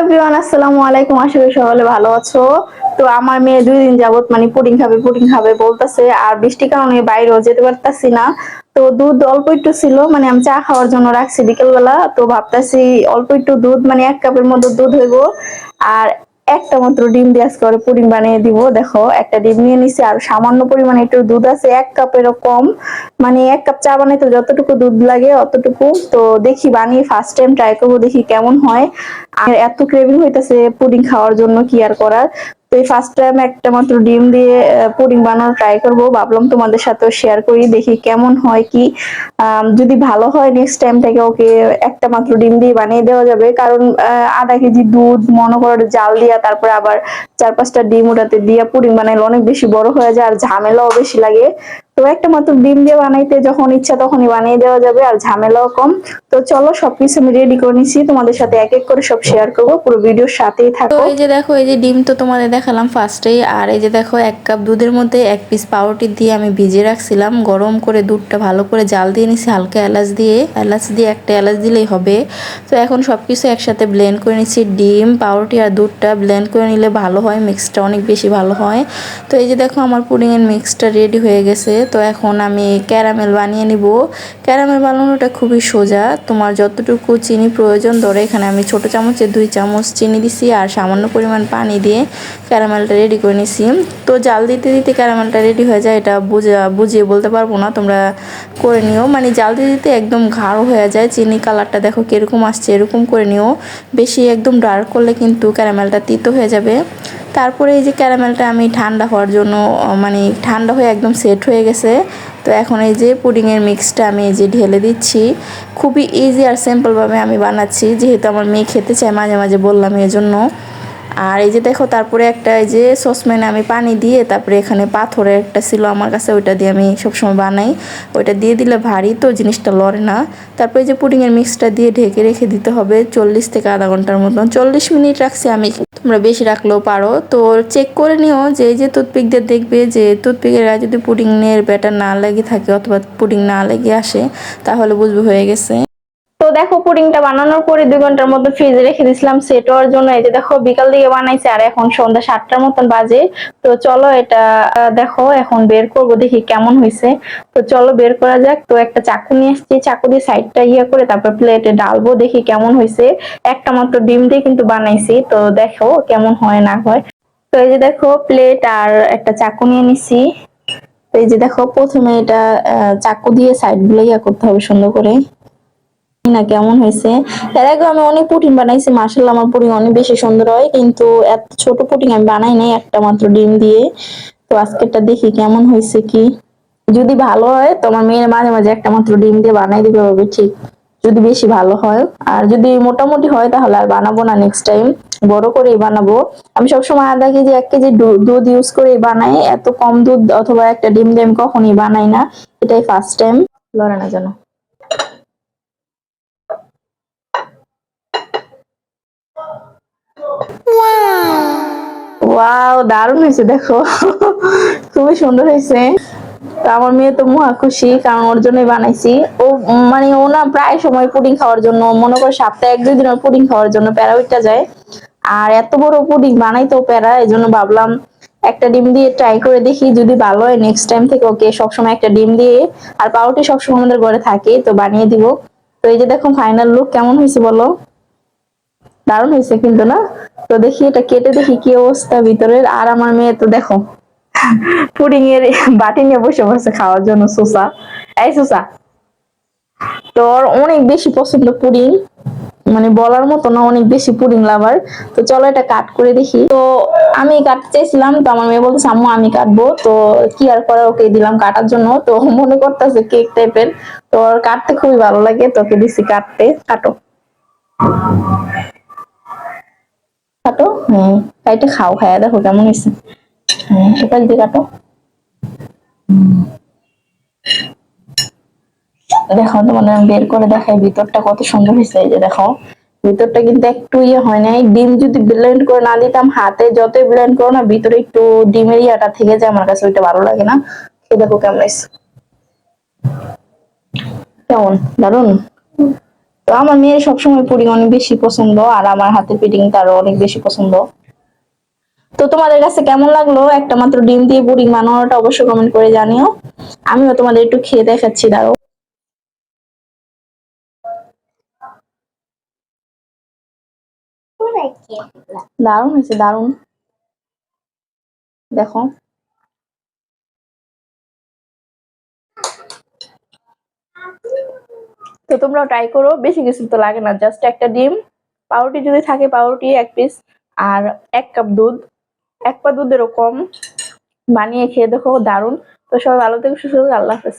Everyone আসসালামু আলাইকুম। আশা করি সকলে ভালো আছো। তো আমার মেয়ে দুই দিন যাবত মানে পুডিং খাবে পুডিং খাবে বলতেছে, আর বৃষ্টির কারণে বাইরেও যেতে পারতাছি না। তো দুধ অল্প একটু ছিল মানে আমি চা খাওয়ার জন্য রাখছি বিকেলবেলা। তো ভাবতাছি অল্প একটু দুধ মানে এক কাপের মতো দুধ হইব। আর একটা মাত্র ডিম দিয়ে আজকে ওরা পুডিং বানিয়ে দিব, দেখো, একটা ডিম নিয়ে নিছি, আর সামান্য পরিমাণে একটু দুধ আছে, এক কাপেরও কম মানে এক কাপ চা বানাইতে যতটুকু দুধ লাগে অতটুকু, তো দেখি বানিয়ে ফার্স্ট টাইম ট্রাই করব, দেখি কেমন হয়, আর এত ক্রেভিং হইতেছে পুডিং খাওয়ার জন্য কি আর করার। তো এই ফার্স্ট টাইম একটা মাত্র ডিম দিয়ে পুডিং বানানো ট্রাই করব। ভাবলাম তোমাদের সাথেও শেয়ার করি, দেখি কেমন হয় কি। যদি ভালো হয় নেক্সট টাইম থেকে ওকে একটা মাত্র ডিম দিয়ে বানিয়ে দেওয়া যাবে। কারণ আধা কেজি দুধ, মনে করো জাল দিয়া, তারপরে আবার চার পাঁচটা ডিম ওটাতে দিয়া পুডিং বানাইলে অনেক বেশি বড় হয়ে যায়, আর ঝামেলাও বেশি লাগে। তো একটা মাত্র ডিম দিয়ে বানাইতে যখন ইচ্ছা তখনই বানিয়ে দেওয়া যাবে, আর ঝামেলাও কম। তো চলো সবকিছু আমি রেডি করে নিছি। তোমাদের সাথে এক এক করে সব শেয়ার করব। পুরো ভিডিওর সাথেই তো এই যে দেখো, এই যে ডিম তো তোমাদের দেখালাম ফার্স্টেই আর এই যে দেখো, এক কাপ দুধের মধ্যে এক পিস পাউরুটি দিয়ে আমি ভিজিয়ে রাখছিলাম। গরম করে দুধটা ভালো করে জাল দিয়ে নিছি, হালকা এলাচ দিয়ে। এলাচ দিয়ে একটা এলাচ দিলেই হবে। তো এখন সব কিছু একসাথে ব্লেন্ড করে নিচ্ছি ডিম, পাউরুটি আর দুধটা ব্লেন্ড করে নিলে ভালো হয় মিক্সটা অনেক বেশি ভালো হয়। তো এই যে দেখো, আমার পুডিংয়ের মিক্সটা রেডি হয়ে গেছে। তো এখন আমি ক্যারামেল বানিয়ে নিব। ক্যারামেল বানানোটা খুবই সোজা। তোমার যতটুকু চিনি প্রয়োজন, ধরে এখানে আমি ছোট চামচে দুই চামচ চিনি দিছি আর সামান্য পরিমাণ পানি দিয়ে ক্যারামেলটা রেডি করে নিছি। তো জাল দিতে দিতে ক্যারামেলটা রেডি হয়ে যায়, এটা বুঝা, বুঝিয়ে বলতে পারব না, তোমরা করে নিও। মানে জাল দিতে দিতে একদম গাঢ় হয়ে যায়, চিনি কালারটা দেখো কীরকম আসছে, এরকম করে নিও। বেশি একদম ডার্ক করলে কিন্তু ক্যারামেলটা তিতো হয়ে যাবে। তারপরে এই যে ক্যারামেলটা আমি ঠান্ডা হওয়ার জন্য মানে ঠান্ডা হয়ে একদম সেট হয়ে গেছে। তো এখন এই যে পুডিংয়ের মিক্সটা আমি এই যে ঢেলে দিচ্ছি। খুবই ইজি আর সিম্পলভাবে আমি বানাচ্ছি, যেহেতু আমার মেয়ে খেতে চায়, মাঝে মাঝে বললাম এই জন্য। আর এই যে দেখো, তারপরে একটা এই যে সসম্যানে আমি পানি দিয়ে তারপরে এখানে পাথরের একটা ছিল আমার কাছে, ওইটা দিয়ে আমি সবসময় বানাই। ওইটা দিয়ে দিলে ভারী তো, জিনিসটা লড়ে না। তারপরে যে পুডিংয়ের মিক্সটা দিয়ে ঢেকে রেখে দিতে হবে, চল্লিশ থেকে আধা ঘণ্টার মতন। চল্লিশ মিনিট রাখছি আমি তোমরা বেশি রাখলেও পারো। তো চেক করে নিও যে যে টুথপিকদের দেখবে যে টুথপিকের যদি পুডিংয়ের ব্যাটার না লেগে থাকে অথবা পুডিং না লেগে আসে, তাহলে বুঝবে হয়ে গেছে। তো দেখো পুডিংটা বানানোর পরে দুই ঘণ্টার মতো ফ্রিজে রেখে দিয়েছিলাম সেট হওয়ার জন্য। এই যে দেখো বিকাল দিকে বানাইছে, আর এখন সন্ধ্যা সাতটার মতন বাজে। তো চলো এটা দেখো, এখন বের করব, দেখি কেমন হয়েছে তো চলো বের করা যাক। তো একটা চাকু নিয়ে এসেছি চাকু দিয়ে সাইডটা ইয়ে করে তারপর প্লেটে ডালবো, দেখি কেমন হয়েছে একটা মাত্র ডিম দিয়ে কিন্তু বানাইছি। তো দেখো কেমন হয়, না হয়। তো এই যে দেখো প্লেট আর একটা চাকু নিয়ে নিছি। তো এই যে দেখো প্রথমে এটা চাকু দিয়ে সাইডগুলো ইয়া করতে হবে সুন্দর করে। না কেমন হয়েছে। এর আগে আমি অনেক বানাইছি আমার অনেক বেশি সুন্দর হয়, কিন্তু এত ছোট আমি বানাই নাই, একটা মাত্র ডিম দিয়ে। তো আজকেরটা দেখি কেমন হয়েছে কি। যদি ভালো হয় তোমার মেয়ের মাঝে মাঝে একটা মাত্র ডিম দিয়ে বানাই দিবে হবে ঠিক। যদি বেশি ভালো হয়। আর যদি মোটামুটি হয় তাহলে আর বানাবো না নেক্সট টাইম বড় করেই বানাবো। আমি সবসময় আধা কেজি, এক কেজি দুধ ইউজ করে বানাই, এত কম দুধ অথবা একটা ডিম দিয়ে আমি কখনই বানাই না, এটাই ফার্স্ট টাইম লড়ে না যেন ওয়াও দারুণ হয়েছে, দেখো। খুবই সুন্দর হয়েছে। তো আমার মেয়ে তো মহা খুশি, কারণ ওর জন্যই বানাইছি। ও মানে ও না প্রায় সময় পুডিং খাওয়ার জন্য, মনে করো সপ্তাহে এক দুই দিন পুডিং খাওয়ার জন্য প্যারা উঠটা যায়। আর এত বড় পুডিং বানাইতেও প্যারা এই জন্য ভাবলাম একটা ডিম দিয়ে ট্রাই করে দেখি, যদি ভালো হয় নেক্সট টাইম থেকে ওকে সবসময় একটা ডিম দিয়ে, আর পাউরুটি সবসময় আমাদের ঘরে থাকে, তো বানিয়ে দিব। তো এই যে দেখো ফাইনাল লুক কেমন হয়েছে বলো? দারুণ হয়েছে কিন্তু না? তো দেখি এটা কেটে দেখি কি অবস্থা ভিতরের। আর আমার মেয়ে তো দেখো পুডিং এর বাটি নিয়ে বসে বসে খাওয়ার জন্য সুসা এই সুসা তোর অনেক বেশি পছন্দ পুডিং মানে বলার মতো না, অনেক বেশি পুডিং লাভার তো চলো এটা কাট করে দেখি। তো আমি কাটতে চাইছিলাম, তো আমার মেয়ে বলতেছে, আম্মু, আমি কাটবো। তো কি আর করার ওকে দিলাম কাটার জন্য। তো মনে করতেছে কেক টাইপের তো কাটতে খুবই ভালো লাগে, তোকে দিছি কাটতে। কাটো। হ্যাঁ কাইটে খাও খায়া দেখো কেমন হয়েছে হ্যাঁ এটা দিয়ে কাটো। দেখো, তোমাদের আমি বের করে দেখাই, ভিতরটা কত সুন্দর হয়েছে এই যে দেখো। ভিতরটা কিন্তু একটু ইয়ে হয় নাই। ডিম যদি ব্লেন্ড করে না দিতাম, হাতে যতই ব্লেন্ড করো না, ভিতরে একটু ডিমের ইয়াটা থেকে যায়, আমার কাছে ওইটা ভালো লাগে না। দেখো কেমন কেমন? দারুণ তো আমার মেয়ের সবসময় পুডিং অনেক বেশি পছন্দ, আর আমার হাতে পুডিং তারও অনেক বেশি পছন্দ। তো তোমাদের কাছে কেমন লাগল? একটা মাত্র ডিম দিয়ে পুডিং বানানোটা অবশ্যই কমেন্ট করে জানিও। আমিও তোমাদের একটু খেয়ে দেখাচ্ছি দাঁড়ো দারুণ হয়েছে, দারুণ। দেখো। তোমরাও ট্রাই করো। বেশি কিছু তো লাগে না জাস্ট একটা ডিম, পাউরুটি যদি থাকে পাউরুটি এক পিস আর এক কাপ দুধ। এক পা দুধ এরকম বানিয়ে খেয়ে দেখো, দারুণ। তো সবাই ভালো থেকে, সুস্থ আল্লাহ হাফেজ।